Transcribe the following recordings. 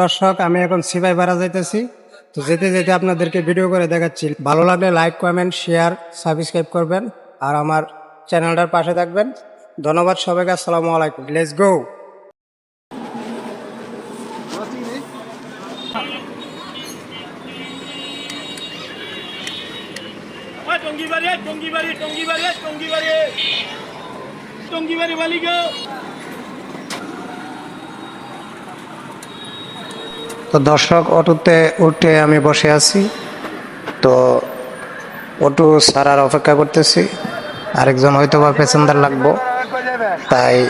দর্শক, আমি এখন সিপাই পাড়া যাইতেছি। তো যেতে যেতে আপনাদেরকে ভিডিও করে দেখাচ্ছি। ভালো লাগলে লাইক কমেন্ট শেয়ার সাবস্ক্রাইব করবেন। আর আমার চ্যানেলটার পাশে থাকবেন। ধন্যবাদ সবাইকে, আসসালামু আলাইকুম। লেটস গো ওই টঙ্গিবাড়ি টঙ্গিবাড়ি টঙ্গিবাড়ি টঙ্গিবাড়ি। টঙ্গিবাড়ি বালি গো দর্শক, অটোতে উঠে আমি বসে আছি। তো অটো সারার অপেক্ষা করতেছি। আরেকজন হয়তো বা প্যাসেঞ্জার লাগবো, তাই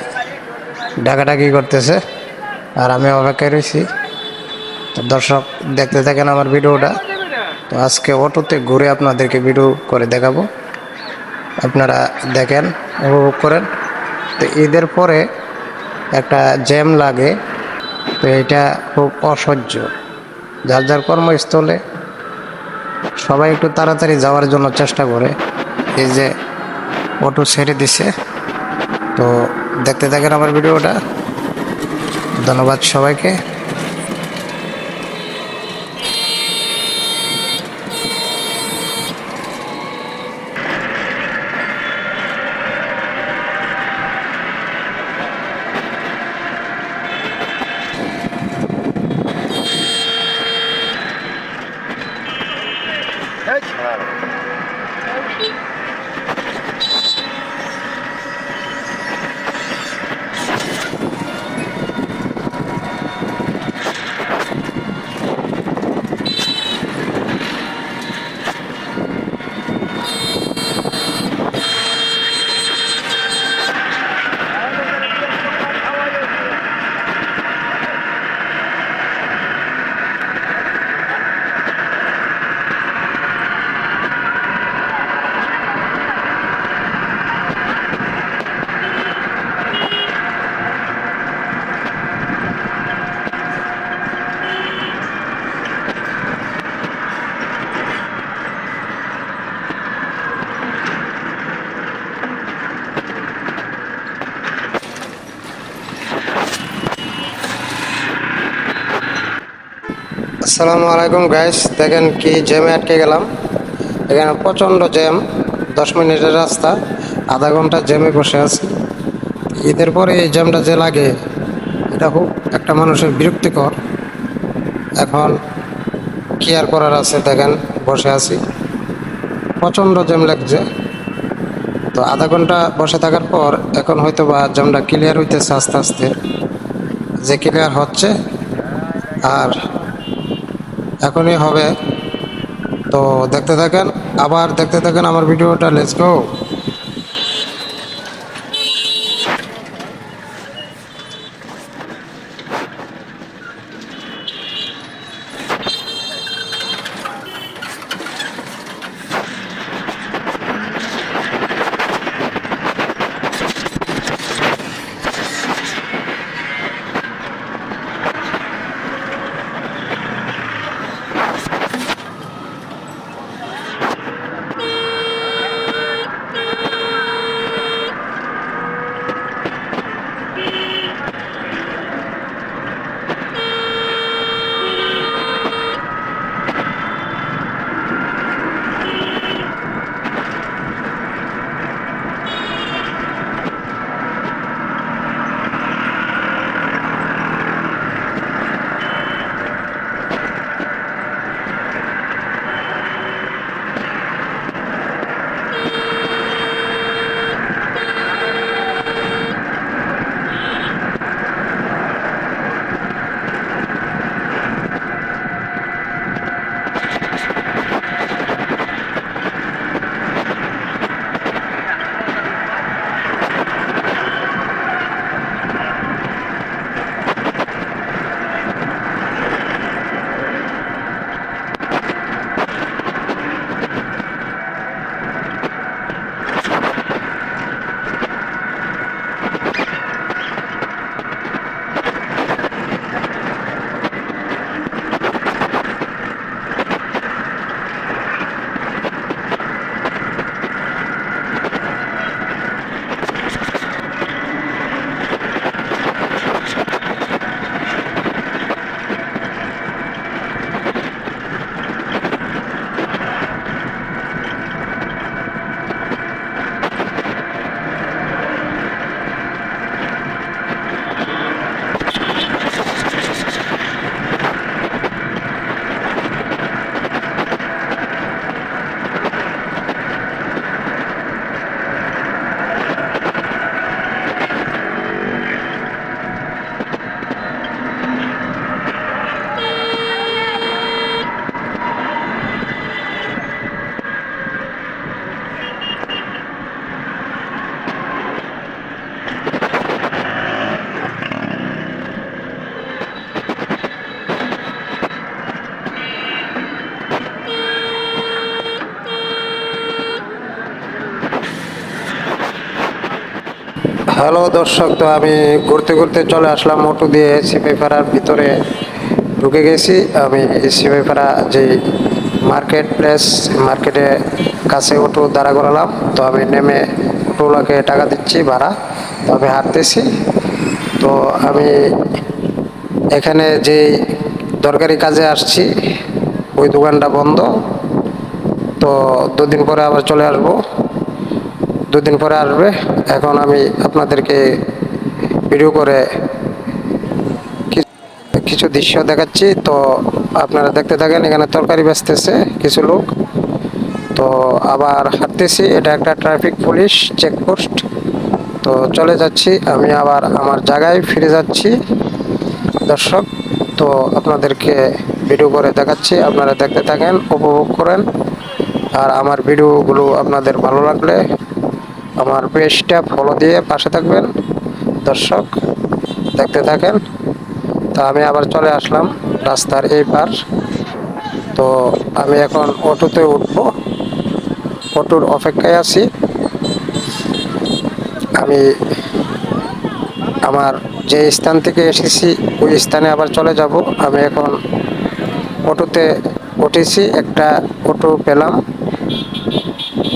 ডাকাডাকি করতেছে। আর আমি অপেক্ষায় রয়েছি। তো দর্শক, দেখতে থাকেন আমার ভিডিওটা। তো আজকে অটোতে ঘুরে আপনাদেরকে ভিডিও করে দেখাবো। আপনারা দেখেন, উপভোগ করেন। তো ঈদের পরে একটা জ্যাম লাগে। তো এটা খুব অসহ্য। যার যার কর্মস্থলে সবাই একটু তাড়াতাড়ি যাওয়ার জন্য চেষ্টা করে। এই যে অটো ছেড়ে দিছে। তো দেখতে থাকেন আমার ভিডিওটা। ধন্যবাদ সবাইকে। আসসালামু আলাইকুম গাইস দেখেন কি জ্যামে আটকে গেলাম। এখানে প্রচণ্ড জ্যাম, দশ মিনিটের রাস্তা, আধা ঘণ্টা জ্যামে বসে আছি। ঈদের পরে এই জ্যামটা যে লাগে, এটা খুব একটা মানুষের বিরক্তিকর। এখন কি আর করার আছে, দেখেন, বসে আছি। প্রচণ্ড জ্যাম লাগছে। তো আধা ঘণ্টা বসে থাকার পর এখন হয়তো বা জ্যামটা ক্লিয়ার হইতেছে আস্তে আস্তে। যে ক্লিয়ার হচ্ছে, আর এখনই হবে। তো দেখতে থাকেন আবার দেখতে থাকেন আমার ভিডিওটা লেটস গো হ্যালো দর্শক, তো আমি ঘুরতে ঘুরতে চলে আসলাম অটো দিয়ে সিপাইপাড়ার ভিতরে। ঢুকে গেছি, আমি সিপাইপাড়া যে মার্কেট প্লেস মার্কেটে কাছে অটো দাঁড়া করালাম। তো আমি নেমে অটোওয়ালাকে টাকা দিচ্ছি, ভাড়া। তো আমি হাঁটতেছি। তো আমি এখানে যে দরকারি কাজে আসছি, ওই দোকানটা বন্ধ। তো দুদিন পরে আবার চলে আসব। দুদিন পরে আসবে। এখন আমি আপনাদেরকে ভিডিও করে কিছু দৃশ্য দেখাচ্ছি। তো আপনারা দেখতে থাকেন, এখানে তরকারি বেচতেছে কিছু লোক। তো আবার হাঁটতেছি। এটা একটা ট্রাফিক পুলিশ চেকপোস্ট তো চলে যাচ্ছি। আমি আবার আমার জায়গায় ফিরে যাচ্ছি। দর্শক, তো আপনাদেরকে ভিডিও করে দেখাচ্ছি। আপনারা দেখতে থাকেন, উপভোগ করেন। আর আমার ভিডিওগুলো আপনাদের ভালো লাগলে আমার পেজটা ফলো দিয়ে পাশে থাকবেন, দর্শক, দেখতে থাকেন। তো আমি আবার চলে আসলাম রাস্তার এই পার। তো আমি এখন অটোতে উঠবো। অটোর অপেক্ষায় আছি। আমি আমার যে স্থান থেকে এসেছি, ওই স্থানে আবার চলে যাব। আমি এখন অটোতে উঠেছি, একটা অটো পেলাম।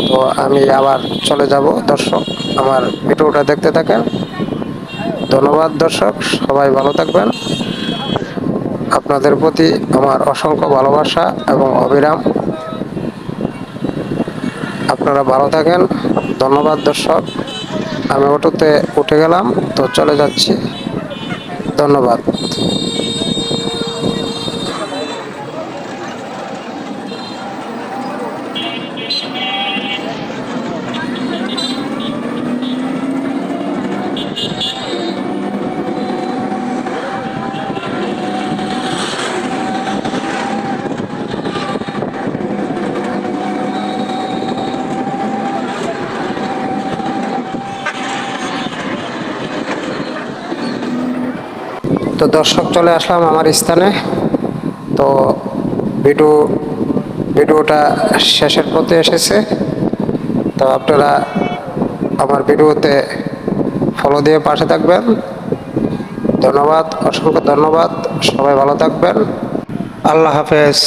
তো আমি আবার চলে যাব, দর্শক, আমার ভিডিওটা দেখতে থাকেন। ধন্যবাদ, দর্শক, সবাই ভালো থাকবেন। আপনাদের প্রতি আমার অসংখ্য ভালোবাসা এবং অবিরাম। আপনারা ভালো থাকেন। ধন্যবাদ, দর্শক। আমি অটোতে উঠে গেলাম, তো চলে যাচ্ছি। ধন্যবাদ। দর্শক চলে আসলাম আমার স্থানে। তো ভিডিও, ভিডিওটা শেষের পথে এসেছে। তো আপনারা আমার ভিডিওতে ফলো দিয়ে পাশে থাকবেন। ধন্যবাদ, অসংখ্য ধন্যবাদ। সবাই ভালো থাকবেন। আল্লাহ হাফেজ।